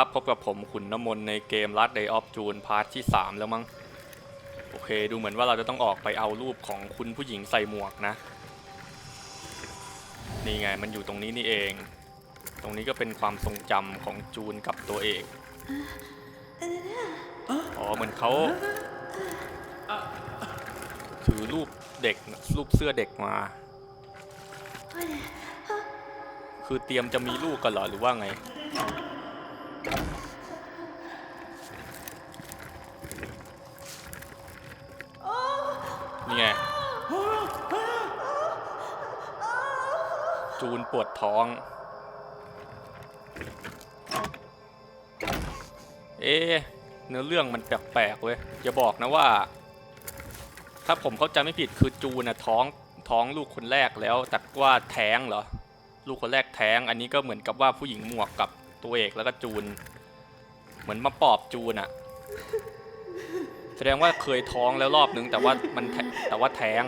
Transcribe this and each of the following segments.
ครับ พบกับผมขุนน้ำมนในเกม Last Day of June พาร์ทที่ 3 แล้วมั้ง โอเค ดูเหมือนว่าเราจะต้องออกไปเอารูปของคุณผู้หญิงใส่หมวกนะ นี่ไงมันอยู่ตรงนี้นี่เอง ตรงนี้ก็เป็นความทรงจำของจูนกับตัวเอกอ๋อเหมือนเขาถือรูปเด็กรูปเสื้อเด็กมา คือเตรียมจะมีลูกกันเหรอหรือว่าไง นี่ไง จูนปวดท้อง เอ๊ะเนื้อเรื่องมันแปลกๆเว้ยอย่าบอกนะว่า ถ้าผมเข้าใจไม่ผิดคือจูนนะท้องท้องลูกคนแรกแล้ว แต่ว่าแท้งเหรอ ลูกคนแรกแท้ง อันนี้ก็เหมือนกับว่าผู้หญิงหมวกกับตัวเอกแล้วก็จูน เหมือนมาปอบจูนอะแสดงว่า เคยท้องแล้วรอบนึง แต่ว่ามันแต่ว่าแท้ง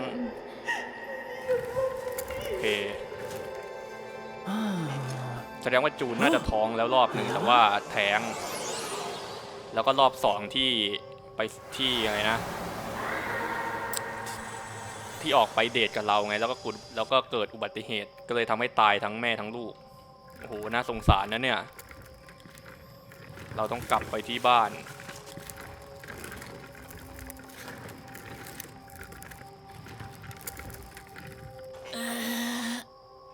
โอเคแสดงว่าจูนน่าจะท้องแล้วรอบนึงแต่ว่าแท้ง แล้วก็รอบสองที่ไปที่อะไรนะ ที่ออกไปเดทกับเราไง แล้วก็กุดแล้วก็เกิดอุบัติเหตุ ก็เลยทำให้ตายทั้งแม่ทั้งลูกโอ้โหน่าสงสารนะเนี่ย เราต้องกลับไปที่บ้าน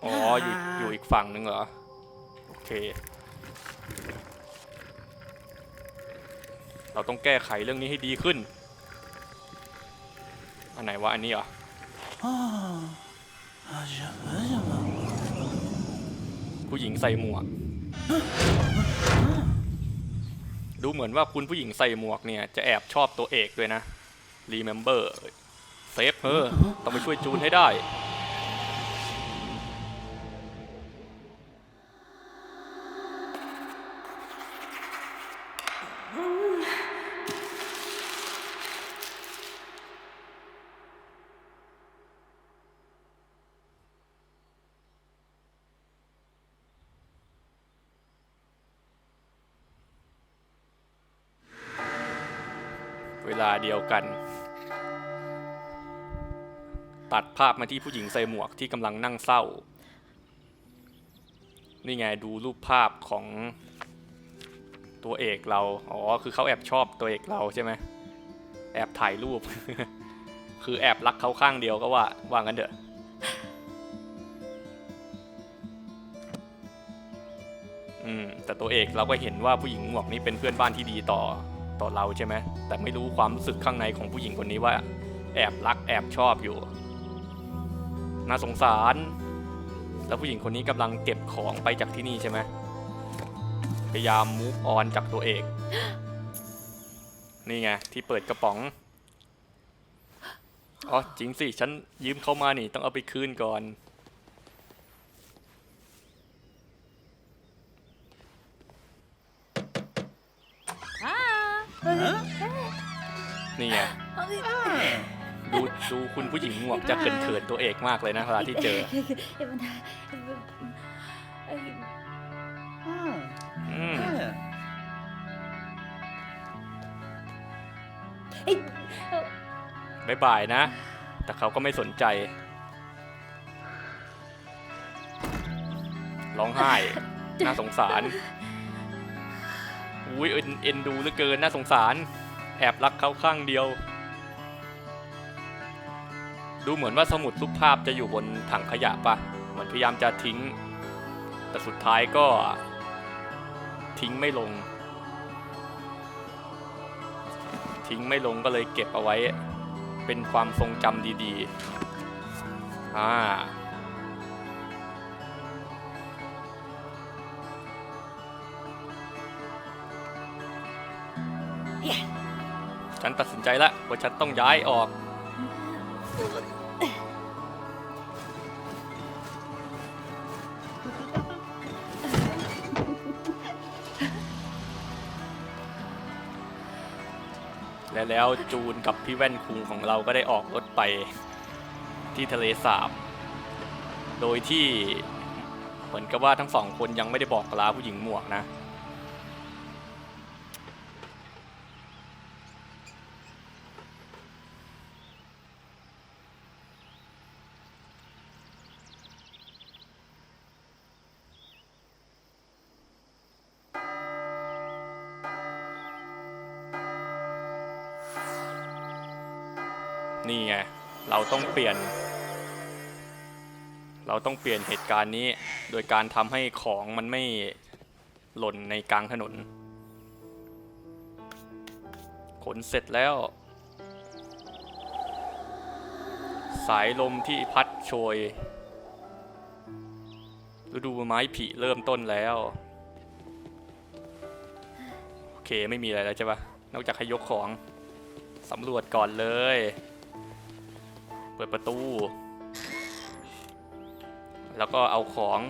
อ๋ออยู่อยู่อีกฝั่งนึงเหรอ โอเค เราต้องแก้ไขเรื่องนี้ให้ดีขึ้น อันไหนวะอันนี้เหรอผู้หญิงใส่หมวก ดูเหมือนว่าคุณผู้หญิงใส่หมวกเนี่ย จะแอบชอบตัวเอกด้วยนะ Remember เซฟเฮอต้องไปช่วยจูนให้ได้ เวลาเดียวกัน ตัดภาพมาที่ผู้หญิงใส่หมวกที่กำลังนั่งเศร้า นี่ไงดูรูปภาพของตัวเอกเรา อ๋อ คือเขาแอบชอบตัวเอกเราใช่ไหม แอบถ่ายรูป คือแอบรักเขาข้างเดียวก็ว่า ว่างั้นเถอะอืมแต่ตัวเอกเราก็เห็นว่าผู้หญิงหมวกนี้เป็นเพื่อนบ้านที่ดีต่อ ต่อเราใช่ไหมแต่ไม่รู้ความรู้สึกข้างในของผู้หญิงคนนี้ว่า แอบรักแอบชอบอยู่น่าสงสาร แล้วผู้หญิงคนนี้กำลังเก็บของไปจากที่นี่ใช่ไหมพยายามมูฟออนจากตัวเอกนี่ไงที่เปิดกระป๋องอ๋อจริงสิฉันยืมเข้ามานี่ต้องเอาไปคืนก่อน นี่ไงดูดูคุณผู้หญิงหมวกจะเขินๆตัวเอกมากเลยนะเวลาที่เจออืมบายบายนะ แต่เขาก็ไม่สนใจ ร้องไห้ น่าสงสาร อุ้ยเอ็นดูเหลือเกินน่าสงสาร แอบรักเขาข้างเดียว ดูเหมือนว่าสมุดรูปภาพจะอยู่บนถังขยะปะเหมือนพยายามจะทิ้ง แต่สุดท้ายก็ทิ้งไม่ลง ทิ้งไม่ลงก็เลยเก็บเอาไว้ เป็นความทรงจำดีๆ อ่า ฉันตัดสินใจแล้วว่าฉันต้องย้ายออก และแล้วจูนกับพี่แว่นคุงของเราก็ได้ออกรถไปที่ทะเลสาบ โดยที่เหมือนกับว่าทั้งสองคนยังไม่ได้บอกลาผู้หญิงหมวกนะ นี่ไง เรา ต้องเปลี่ยน เราต้องเปลี่ยนเหตุการณ์นี้ โดยการทำให้ของมันไม่หล่นในกลางถนน ขนเสร็จแล้ว สายลมที่พัดโชยฤดูไม้ผลิเริ่มต้นแล้ว โอเคไม่มีอะไรแล้วใช่ปะนอกจากให้ยกของสำรวจก่อนเลย เปิดประตู แล้วก็เอาของ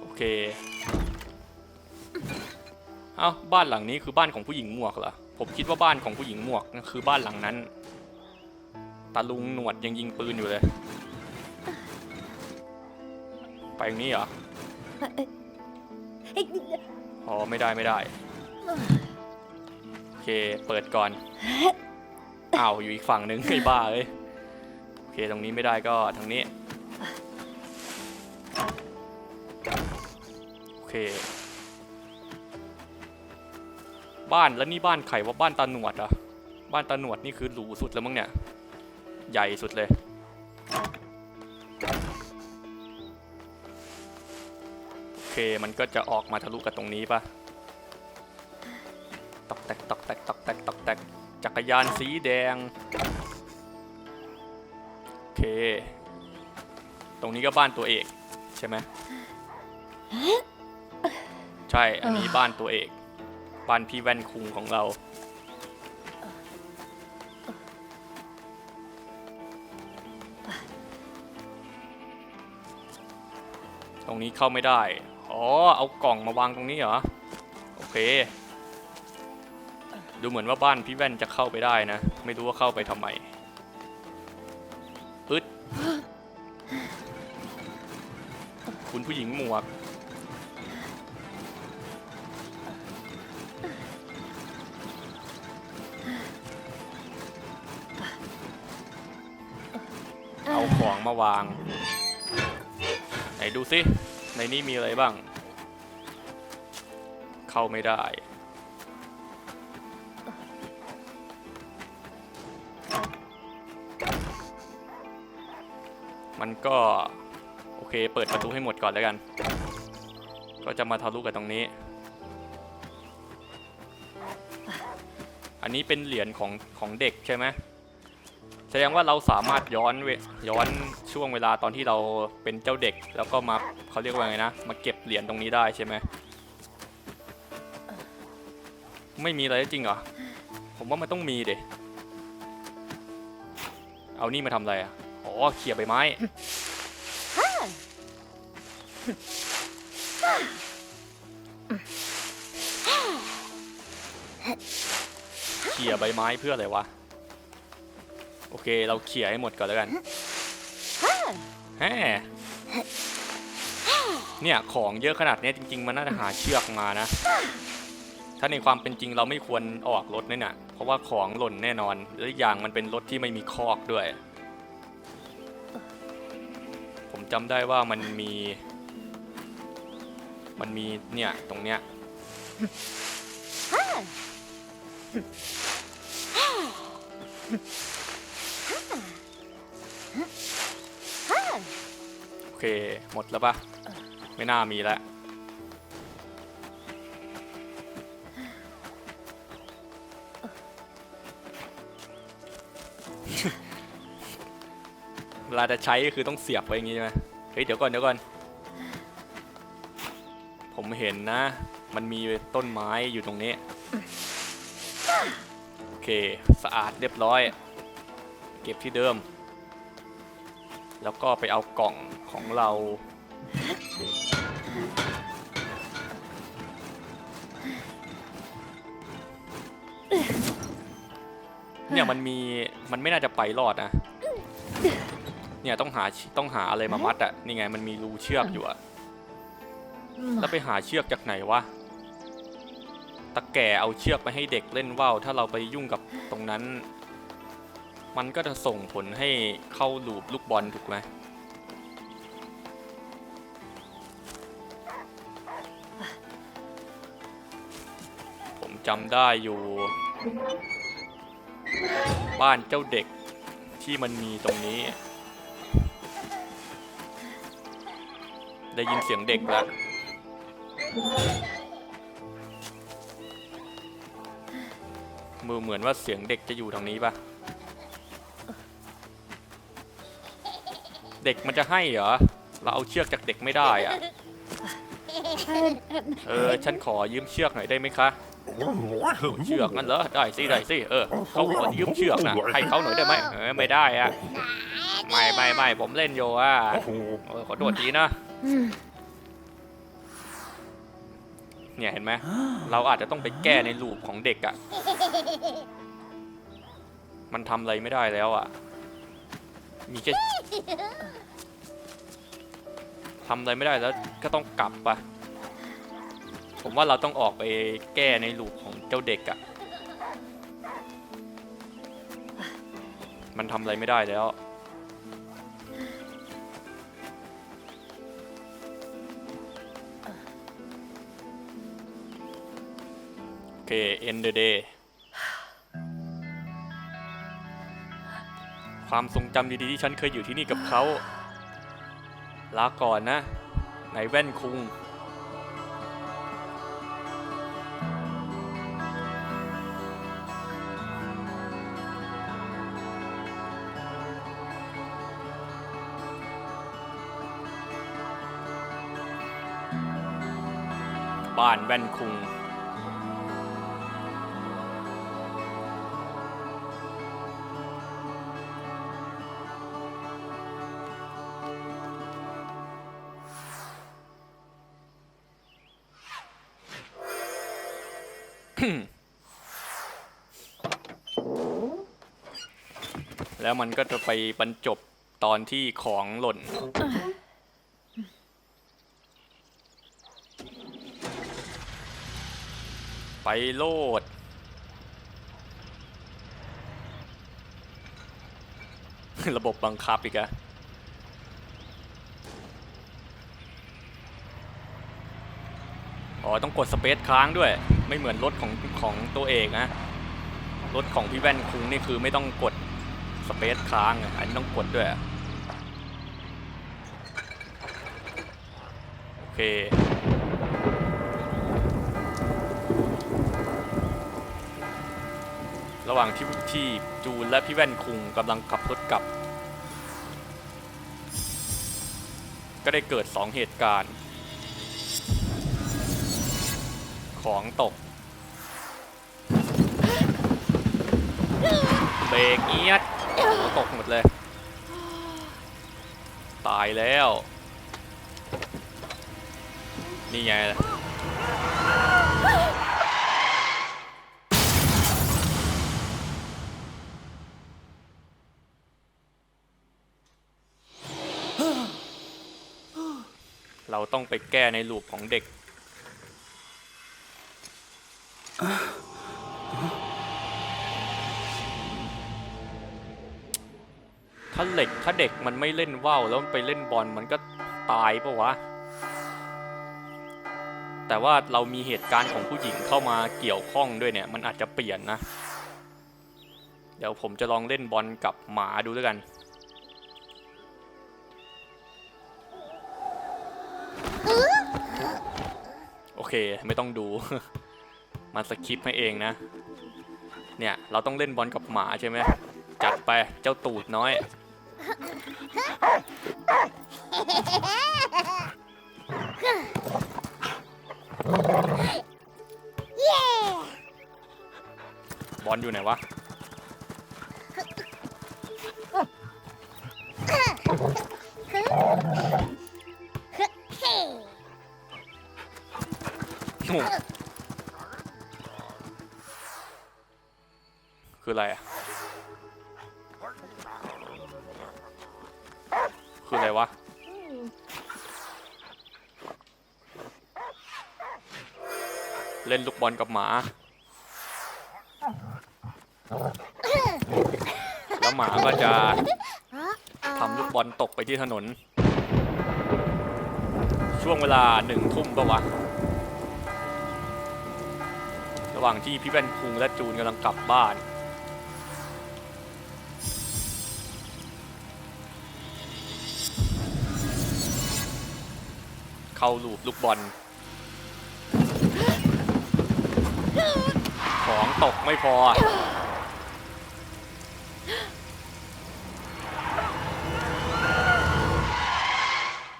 โอเค เอ้า บ้านหลังนี้คือบ้านของผู้หญิงหมวกเหรอ ผมคิดว่าบ้านของผู้หญิงหมวกนั่นคือบ้านหลังนั้น ตาลุงหนวดยังยิงปืนอยู่เลย ไปตรงนี้เหรอ อ๋อ ไม่ได้ไม่ได้โอ เค เปิดก่อน อ้าวอยู่อีกฝั่งหนึ่งไอ้บ้าเอ้ยโอเคตรงนี้ไม่ได้ก็ทางนี้ โอเค บ้านแล้วนี่บ้านใครว่าบ้านตาหนวดเหรอะบ้านตาหนวดนี่คือหรูสุดแล้วมั้งเนี่ย ใหญ่สุดเลยโอเคมันก็จะออกมาทะลุกับตรงนี้ปะตอก แตกตอกแตกตอกแตกตอกแตกจักรยานสีแดง โอเค ตรงนี้ก็บ้านตัวเอก ใช่ไหมใช่ อันนี้บ้านตัวเอก บ้านพี่แว่นคุงของเรา ตรงนี้เข้าไม่ได้ อ๋อ เอากล่องมาวางตรงนี้เหรอ โอเค ดูเหมือนว่าบ้านพี่แว่นจะเข้าไปได้นะ ไม่รู้ว่าเข้าไปทำไมอึดคุณผู้หญิงหมวก เอาของมาวาง ไหนดูสิ ในนี้มีอะไรบ้าง เข้าไม่ได้ มันก็โอเคเปิดประตูให้หมดก่อนแล้วกัน ก็จะมาทะลุกับตรงนี้ อันนี้เป็นเหรียญของของเด็กใช่ไหมแสดงว่าเราสามารถย้อนเวย้อนช่วงเวลาตอนที่เราเป็นเจ้าเด็ก แล้วก็มาเขาเรียกว่าไงนะมาเก็บเหรียญตรงนี้ได้ใช่ไหมไม่มีอะไรจริงเหรอผมว่ามันต้องมีเดเอานี่มาทำอะไรอะ อ๋อเขี่ยใบไม้ เขี่ยใบไม้เพื่ออะไรวะ โอเค เราเขี่ยให้หมดก่อนแล้วกันแฮ่เนี่ย ของเยอะขนาดนี้จริง ๆ มันน่าจะหาเชือกมานะ ถ้าในความเป็นจริงเราไม่ควรออกรถเนี่ยนะเพราะว่าของหล่นแน่นอน และอย่างมันเป็นรถที่ไม่มีคอกด้วย ผมจำได้ว่ามันมี มันมีเนี่ย ตรงเนี้ย โอเค หมดแล้วปะไม่น่ามีแล้ว เวลาจะใช้ก็คือต้องเสียบไว้อย่างงี้ใช่ไหมเฮ้ยเดี๋ยวก่อนเดี๋ยวก่อน ผมเห็นนะ มันมีต้นไม้อยู่ตรงนี้ โอเค สะอาดเรียบร้อย เก็บที่เดิม แล้วก็ไปเอากล่องของเรา เนี่ยมันมี มันไม่น่าจะไปรอดนะ เนี่ยต้องหาต้องหาอะไรมามัดอะนี่ไงมันมีรูเชือกอยู่อะแล้วไปหาเชือกจากไหนวะตะแก่เอาเชือกไปให้เด็กเล่นว่าวถ้าเราไปยุ่งกับตรงนั้น มันก็จะส่งผลให้เข้าลูปลูกบอลถูกไหมจำได้อยู่ บ้านเจ้าเด็กที่มันมีตรงนี้ ได้ยินเสียงเด็กแล้ว มือเหมือนว่าเสียงเด็กจะอยู่ทางนี้ปะเด็กมันจะให้เหรอ เราเอาเชือกจากเด็กไม่ได้อะเออ ฉันขอยืมเชือกหน่อยได้ไหมคะ เชือกนั่นเหรอ ได้สิ ได้สิ เออ เขาขอยืมเชือกนะให้เขาหน่อยได้ไหมเออไม่ได้อะไม่ไม่ไม่ผมเล่นโยอะเออขอโทษทีนะ เนี่ยเห็นไหม เราอาจจะต้องไปแก้ในลูปของเด็กอะ่ะ มันทำอะไรไม่ได้แล้วอะ่ะ มีแค่ทำอะไรไม่ได้แล้วก็ต้องกลับปะผมว่าเราต้องออกไปแก้ในลูปของเจ้าเด็กอะ่ะ มันทำอะไรไม่ได้แล้ว end the day ความทรงจำดีๆที่ฉันเคยอยู่ที่นี่กับเขา ลาก่อนนะนายแว่นคุง บ้านแว่นคุง แล้วมันก็จะไปบรรจบตอนที่ของหล่น ไปโลด ระบบบังคับอีกอะอ๋อ ต้องกดสเปซค้างด้วย ไม่เหมือนรถของของตัวเอกนะ รถของพี่แว่นคุงนี่คือไม่ต้องกด เปซค้างอันนี้ต้องกดด้วย โอเค ระหว่างที่ที่จูนและพี่แว่นคุงกำลังขับรถกลับ ก็ได้เกิดสองเหตุการณ์ ของตกเบรกเอียด ตกหมดเลย ตายแล้ว นี่ไงล่ะเราต้องไปแก้ในลูปของเด็ก ถ้าเหล็กถ้าเด็กมันไม่เล่นว่าวแล้วมันไปเล่นบอลมันก็ตายปะวะ แต่ว่าเรามีเหตุการณ์ของผู้หญิงเข้ามาเกี่ยวข้องด้วยเนี่ย มันอาจจะเปลี่ยนนะ เดี๋ยวผมจะลองเล่นบอลกับหมาดูด้วยกัน โอเคไม่ต้องดู มาสคริปต์ให้เองนะ เนี่ย เราต้องเล่นบอลกับหมาใช่ไหมจัดไปเจ้าตูดน้อย บอลอยู่ไหนวะ คืออะไรอะ เล่นลูกบอลกับหมา แล้วหมาก็จะทำลูกบอลตกไปที่ถนน ช่วงเวลาหนึ่งทุ่มปะวะราระหว่างที่พี่แว่นคุงและจูนกำลังกลับบ้านเข้าลูปลูกบอล ตกไม่พอ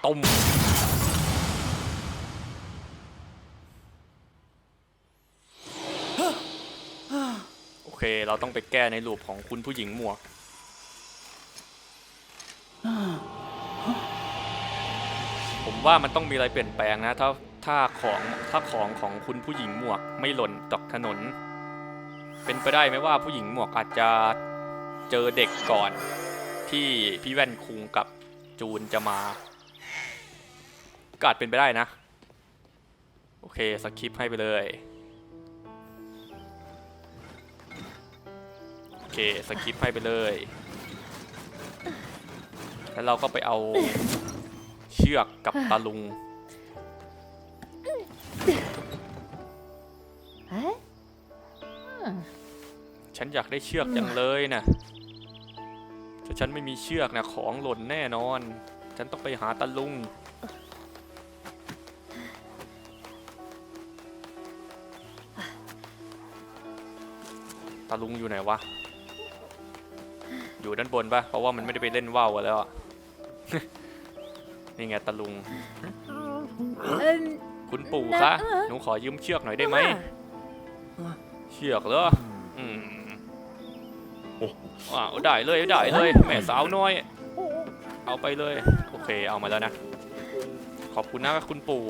ต้มโอเค เราต้องไปแก้ในรูปของคุณผู้หญิงหมวกผมว่ามันต้องมีอะไรเปลี่ยนแปลงนะ ถ้าถ้าของถ้าของของคุณผู้หญิงหมวกไม่หล่นตกถนน เป็นไปได้ไหมว่าผู้หญิงหมวกอาจจะเจอเด็กก่อน ที่พี่แว่นคุงกับจูนจะมาก็อาจเป็นไปได้นะ โอเคสคริปให้ไปเลย โอเคสคริปให้ไปเลย แล้วเราก็ไปเอาเชือกกับตาลุง เอ๊ะ ฉันอยากได้เชือกจังเลยนะถ้าฉันไม่มีเชือกนะของหล่นแน่นอน ฉันต้องไปหาตาลุงตาลุงอยู่ไหนวะ อยู่ด้านบนปะเพราะว่ามันไม่ได้ไปเล่นว่าวกันแล้วอะนี่ไงตาลุง คุณปู่คะ หนูขอยืมเชือกหน่อยได้ไหม เชือกเหรอ อืม อาได้เลยได้เลยแม่สาวน้อย เอาไปเลย โอเคเอามาแล้วนะ ขอบคุณนะคุณปู่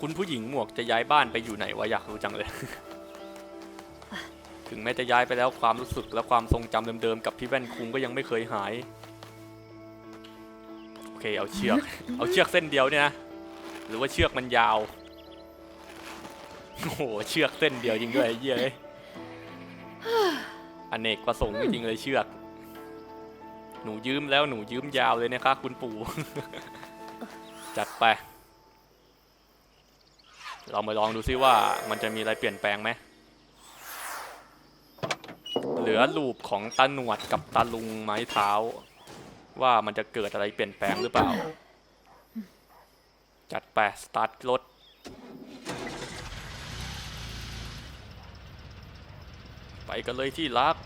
คุณผู้หญิงหมวกจะย้ายบ้านไปอยู่ไหนวะอยากรู้จังเลย ถึงแม้จะย้ายไปแล้วความรู้สึกและความทรงจำเดิมๆกับพี่แว่นคุงก็ยังไม่เคยหาย โอเคเอาเชือก เอาเชือกเส้นเดียวเนี่ยนะ หรือว่าเชือกมันยาว โอ้โหเชือกเส้นเดียวจริงด้วยไอ้เหี้ยเอ้ยอเนกประสงค์จริงๆเลยเชือก หนูยืมแล้วหนูยืมยาวเลยนะคะคุณปู่ จัดไป เรามาลองดูซิว่ามันจะมีอะไรเปลี่ยนแปลงไหม เหลือลูปของตาหนวดกับตาลุงไม้เท้า ว่ามันจะเกิดอะไรเปลี่ยนแปลงหรือเปล่า จัดไป สตาร์ทรถ ไปกันเลยที่รัก โ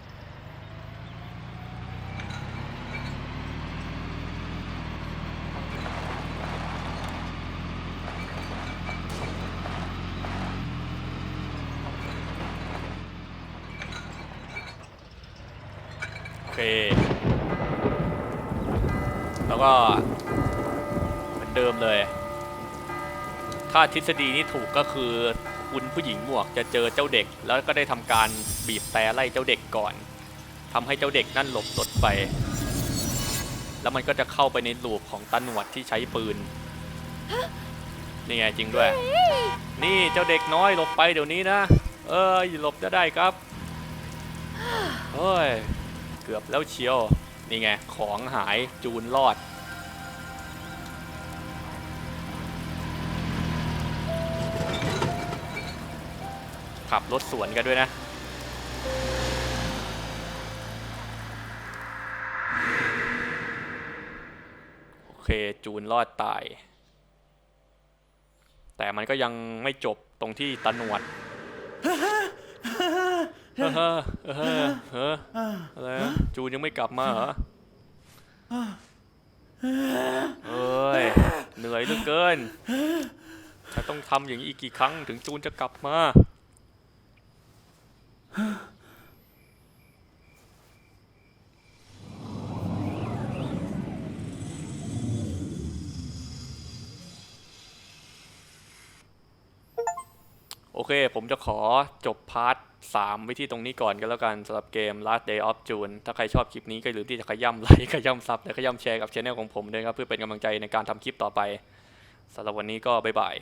อเค แล้วก็ เหมือนเดิมเลย ถ้าทฤษฎีนี้ถูกก็คือ คุณผู้หญิงหมวกจะเจอเจ้าเด็ก แล้วก็ได้ทำการบีบแต่ไล่เจ้าเด็กก่อนทำให้เจ้าเด็กนั่นหลบรถไป แล้วมันก็จะเข้าไปในลูปของตาหนวดที่ใช้ปืนนี่ไงจริงด้วย นี่เจ้าเด็กน้อยหลบไปเดี๋ยวนี้นะ เอ้ยหลบจะได้ครับเฮ้ยเกือบแล้วเชียว นี่ไงของหายจูนรอด ขับรถสวนกันด้วยนะโอเคจูนรอดตาย แต่มันก็ยังไม่จบตรงที่ตาหนวดเฮ้อเฮ้อเฮ้อเฮ้ออะไรจูนยังไม่กลับมาเหรอเอ้ยเหนื่อยเหลือเกินฉันต้องทำอย่างนี้อีกกี่ครั้งถึงจูนจะกลับมา โอเค ผมจะขอจบพาร์ท3ว้ที่ตรงนี้ก่อนก็แล้วกันสำหรับเกม Last Day of June ถ้าใครชอบคลิปนี้ก็อย่าลืมที่จะขย้ำไลค์ขย้ำซับและขย้ำแชร์กับช anel ของผมด้วยครับ เพื่อเป็นกำลังใจในการทำคลิปต่อไปสำหรับวันนี้ก็บ๊ายบาย